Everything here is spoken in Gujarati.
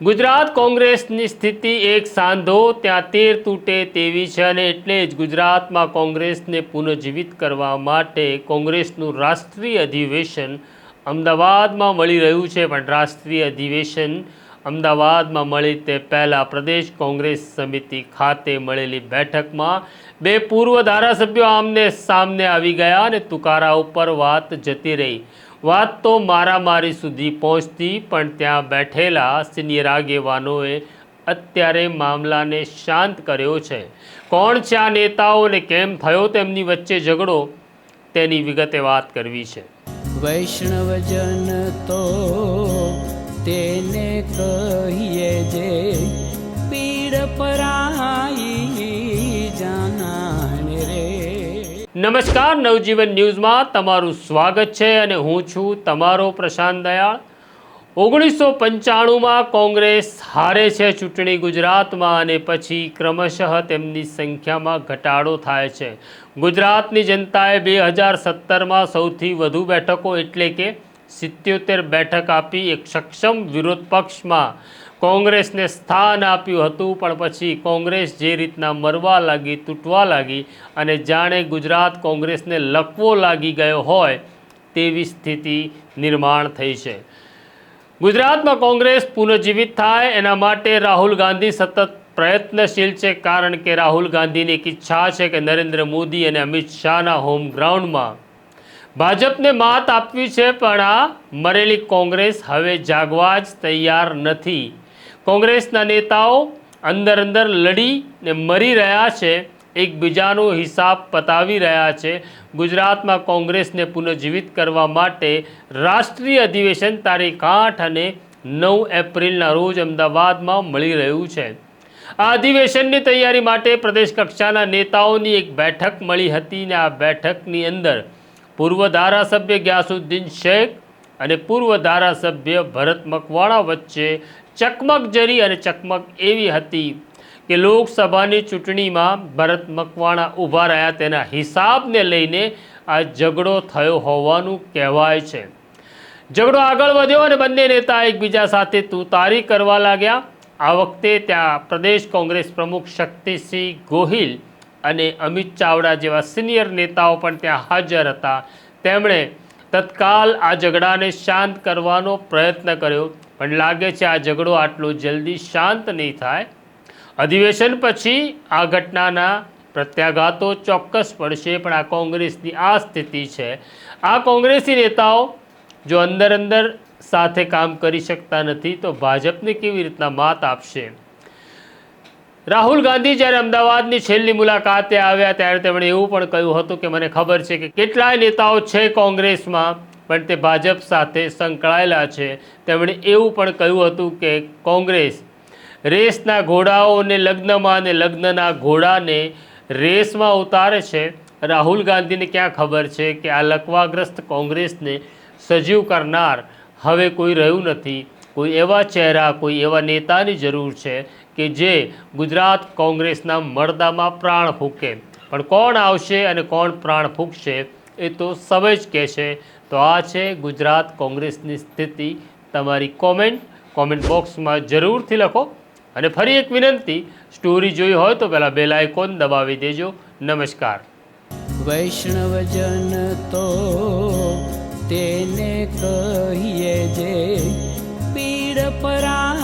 ગુજરાત કોંગ્રેસની સ્થિતિ એક સાંધો, ત્યાં તેર તૂટે તેવી છે અને એટલે જ ગુજરાતમાં કોંગ્રેસને પુનઃજીવિત કરવા માટે કોંગ્રેસનું રાષ્ટ્રીય અધિવેશન અમદાવાદમાં મળી રહ્યું છે. પણ રાષ્ટ્રીય અધિવેશન અમદાવાદમાં મળી તે પહેલાં પ્રદેશ કોંગ્રેસ સમિતિ ખાતે મળેલી બેઠકમાં બે પૂર્વ ધારાસભ્યો આમને સામને આવી ગયા અને તુકારા ઉપર વાત જતી રહી. વાત તો મારામારી સુધી પહોંચતી, પણ ત્યાં બેઠેલા સિનિયર આગેવાનોએ અત્યારે મામલાને શાંત કર્યો છે. કોણ છે આ નેતાઓને કેમ થયો તેમની વચ્ચે ઝઘડો? તેની વિગતે વાત કરવી છે. વૈષ્ણવજન તો તેને કહીએ જે નમસ્કાર, નવજીવન ન્યૂઝમાં તમારું સ્વાગત છે અને હું છું તમારો પ્રશાંત દયાળ. ઓગણીસો પંચાણુંમાં કોંગ્રેસ હારે છે ચૂંટણી ગુજરાતમાં અને પછી ક્રમશઃ તેમની સંખ્યામાં ઘટાડો થાય છે. ગુજરાતની જનતાએ બે હજાર સત્તરમાં સૌથી વધુ બેઠકો એટલે કે સિત્યોતેર બેઠક આપી એક સક્ષમ વિરોધ પક્ષમાં કોંગ્રેસને સ્થાન આપ્યું હતું, પણ પછી કોંગ્રેસ જે રીતના મરવા લાગી, તૂટવા લાગી અને જાણે ગુજરાત કોંગ્રેસને લકવો લાગી ગયો હોય, તેવી સ્થિતિ નિર્માણ થઈ છે. ગુજરાતમાં કોંગ્રેસ પુનઃજીવિત થાય, એના માટે રાહુલ ગાંધી સતત પ્રયત્નશીલ છે, કારણ કે રાહુલ ગાંધીની એક ઈચ્છા છે કે નરેન્દ્ર મોદી અને અમિત શાહના હોમ ગ્રાઉન્ડમાં ભાજપને માત આપવી છે, પણ આ મરેલી કોંગ્રેસ હવે જાગવા જ તૈયાર નથી. કોંગ્રેસના નેતાઓ અંદર અંદર લડીને મરી રહ્યા છે, એકબીજાનો હિસાબ પતાવી રહ્યા છે. ગુજરાતમાં કોંગ્રેસને પુનઃજીવિત કરવા માટે રાષ્ટ્રીય અધિવેશન તારીખ આઠ અને નવ એપ્રિલના રોજ અમદાવાદમાં મળી રહ્યું છે. આ અધિવેશનની તૈયારી માટે પ્રદેશ કક્ષાના નેતાઓની એક બેઠક મળી હતી ને આ બેઠકની અંદર પૂર્વ ધારાસભ્ય ગ્યાસુદ્દીન શેખ અને પૂર્વ ધારાસભ્ય ભરત મકવાણા વચ્ચે ચકમક જરી અને ચકમક એવી હતી કે લોકસભાની ચૂંટણીમાં ભરત મકવાણા ઊભા રહ્યા તેના હિસાબને લઈને આ ઝઘડો થયો હોવાનું કહેવાય છે. ઝઘડો આગળ વધ્યો અને બંને નેતા એકબીજા સાથે તુતારી કરવા લાગ્યા. આ વખતે ત્યાં પ્રદેશ કોંગ્રેસ પ્રમુખ શક્તિસિંહ ગોહિલ અને અમિત ચાવડા જેવા સિનિયર નેતાઓ પણ ત્યાં હાજર હતા. તેમણે તત્કાલ આ ઝઘડાને શાંત કરવાનો પ્રયત્ન કર્યો. પણ લાગે છે આ ઝઘડો આટલો જલ્દી શાંત નહીં થાય. અધિવેશન પછી આ ઘટનાના પ્રત્યાઘાતો ચોક્કસ પડશે, પણ આ કોંગ્રેસની આ સ્થિતિ છે. આ કોંગ્રેસી નેતાઓ જો અંદર અંદર સાથે કામ કરી શકતા નથી, તો ભાજપને કેવી રીતના માત આપશે? રાહુલ ગાંધી જ્યારે અમદાવાદની છેલ્લી મુલાકાતે આવ્યા, ત્યારે તેમણે એવું પણ કહ્યું હતું કે, મને ખબર છે કે કેટલાય નેતાઓ છે કોંગ્રેસમાં પણ તે ભાજપ સાથે સંકળાયેલા છે. તેમણે એવું પણ કહ્યું હતું કે કોંગ્રેસ રેસના ઘોડાઓને લગ્નમાં અને લગ્નના ઘોડાને રેસમાં ઉતારે છે. રાહુલ ગાંધીને ક્યાં ખબર છે કે આ લકવાગ્રસ્ત કોંગ્રેસને સજીવ કરનાર હવે કોઈ રહ્યું નથી. કોઈ એવા ચહેરા, કોઈ એવા નેતાની જરૂર છે કે જે ગુજરાત કોંગ્રેસના મરદામાં પ્રાણ ફૂંકે. પણ કોણ આવશે અને કોણ પ્રાણ ફૂંકશે એ તો સમય જ કહેશે. તો આ છે ગુજરાત કોંગ્રેસની સ્થિતિ. તમારી કોમેન્ટ કોમેન્ટ બોક્સમાં જરૂરથી લખો. અને ફરી એક વિનંતી, સ્ટોરી જોઈ હોય તો પહેલાં બેલ આઇકોન દબાવી દેજો. નમસ્કાર. વૈષ્ણવજન તો તેને કહીએ જે પીડ પરાઈ